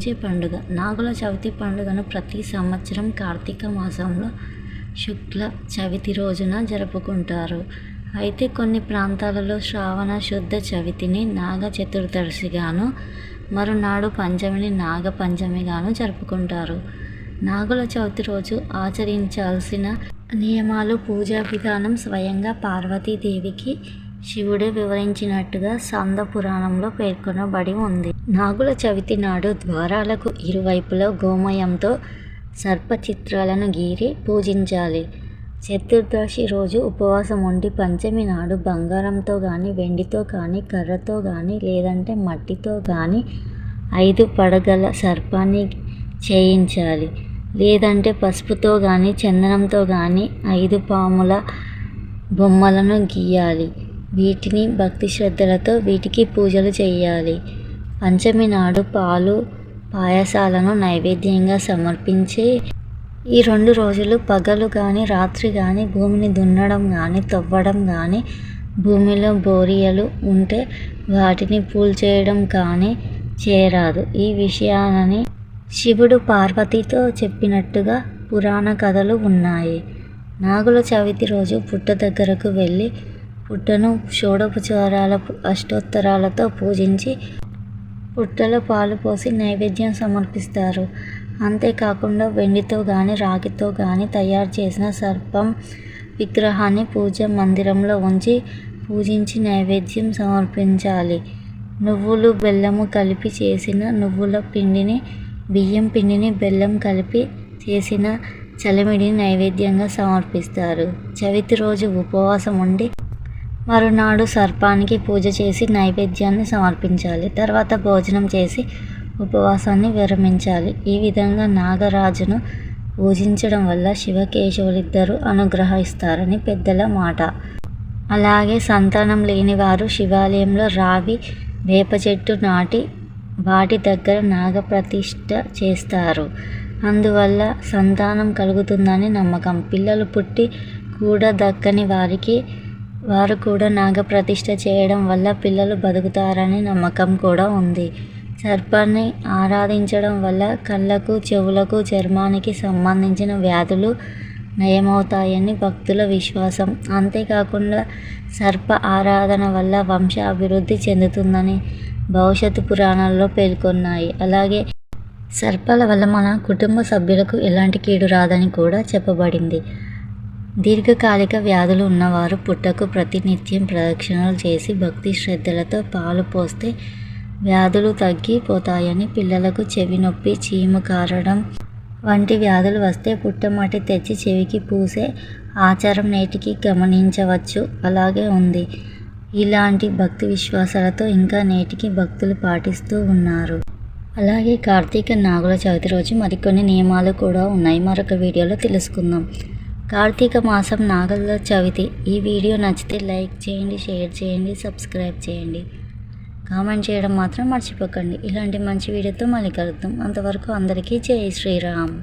వచ్చే పండుగ. నాగుల చవితి పండుగను ప్రతి సంవత్సరం కార్తీక మాసంలో శుక్ల చవితి రోజున జరుపుకుంటారు. అయితే కొన్ని ప్రాంతాలలో శ్రావణ శుద్ధ చవితిని నాగ చతుర్దశిగాను మరునాడు పంచమిని నాగ పంచమిగాను జరుపుకుంటారు. నాగుల చవితి రోజు ఆచరించాల్సిన నియమాలు పూజా విధానం స్వయంగా పార్వతీదేవికి శివుడే వివరించినట్టుగా సంద పురాణంలో పేర్కొనబడి ఉంది. నాగుల చవితి నాడు ద్వారాలకు ఇరువైపులా గోమయంతో సర్ప చిత్రాలను గీరి పూజించాలి. చతుర్దశి రోజు ఉపవాసం ఉండి పంచమి నాడు బంగారంతో కానీ వెండితో కానీ కర్రతో కానీ లేదంటే మట్టితో కానీ ఐదు పడగల సర్పాన్ని చేయించాలి. లేదంటే పసుపుతో కానీ చందనంతో కానీ ఐదు పాముల బొమ్మలను గీయాలి. వీటిని భక్తి శ్రద్ధలతో వీటికి పూజలు చేయాలి. పంచమి నాడు పాలు పాయసాలను నైవేద్యంగా సమర్పించి ఈ రెండు రోజులు పగలు కానీ రాత్రి కానీ భూమిని దున్నడం కానీ తవ్వడం కానీ భూమిలో బోరియలు ఉంటే వాటిని పూల్చేయడం కానీ చేరాదు ఈ విషయాలని శివుడు పార్వతితో చెప్పినట్టుగా పురాణ కథలు ఉన్నాయి. నాగుల చవితి రోజు పుట్ట దగ్గరకు వెళ్ళి పుట్టను షోడోపచారాల అష్టోత్తరాలతో పూజించి పుట్టలో పాలు పోసి నైవేద్యం సమర్పిస్తారు. అంతేకాకుండా వెండితో కానీ రాగితో కానీ తయారు చేసిన సర్పం విగ్రహాన్ని పూజ మందిరంలో ఉంచి పూజించి నైవేద్యం సమర్పించాలి. నువ్వులు బెల్లము కలిపి చేసిన నువ్వుల పిండిని బియ్యం పిండిని బెల్లం కలిపి చేసిన చలిమిడిని నైవేద్యంగా సమర్పిస్తారు. చవితి రోజు ఉపవాసం ఉండి మరునాడు సర్పానికి పూజ చేసి నైవేద్యాన్ని సమర్పించాలి. తర్వాత భోజనం చేసి ఉపవాసాన్ని విరమించాలి. ఈ విధంగా నాగరాజును పూజించడం వల్ల శివకేశవులిద్దరూ అనుగ్రహిస్తారని పెద్దల మాట. అలాగే సంతానం లేని వారు శివాలయంలో రావి వేప చెట్టు నాటి వాటి దగ్గర నాగప్రతిష్ఠ చేస్తారు. అందువల్ల సంతానం కలుగుతుందని నమ్మకం. పిల్లలు పుట్టి కూడా దక్కని వారికి వారు కూడా నాగప్రతిష్ఠ చేయడం వల్ల పిల్లలు బతుకుతారని నమ్మకం కూడా ఉంది. సర్పాన్ని ఆరాధించడం వల్ల కళ్ళకు చెవులకు చర్మానికి సంబంధించిన వ్యాధులు నయమవుతాయని భక్తుల విశ్వాసం. అంతేకాకుండా సర్ప ఆరాధన వల్ల వంశ అభివృద్ధి చెందుతుందని భవిష్యత్తు పురాణాల్లో పేర్కొన్నాయి. అలాగే సర్పాల వల్ల మన కుటుంబ సభ్యులకు ఎలాంటి కీడు రాదని కూడా చెప్పబడింది. దీర్ఘకాలిక వ్యాధులు ఉన్నవారు పుట్టకు ప్రతినిత్యం ప్రదక్షిణలు చేసి భక్తి శ్రద్ధలతో పాలు పోస్తే వ్యాధులు తగ్గిపోతాయని పిల్లలకు చెవి నొప్పి చీము కారడం వంటి వ్యాధులు వస్తే పుట్టమట్టి తెచ్చి చెవికి పూసే ఆచారం నేటికి గమనించవచ్చు. అలాగే ఉంది. ఇలాంటి భక్తి విశ్వాసాలతో ఇంకా నేటికి భక్తులు పాటిస్తూ ఉన్నారు. అలాగే కార్తీక నాగుల చవితి రోజు మరికొన్ని నియమాలు కూడా ఉన్నాయి. మరొక వీడియోలో తెలుసుకుందాం. కార్తీక మాసం నాగల చవితి. ఈ వీడియో నచ్చితే లైక్ చేయండి షేర్ చేయండి సబ్స్క్రైబ్ చేయండి. కామెంట్ చేయడం మాత్రం మర్చిపోకండి. ఇలాంటి మంచి వీడియోతో మళ్ళీ కలుద్దాం. అంతవరకు అందరికీ జై శ్రీరామ్.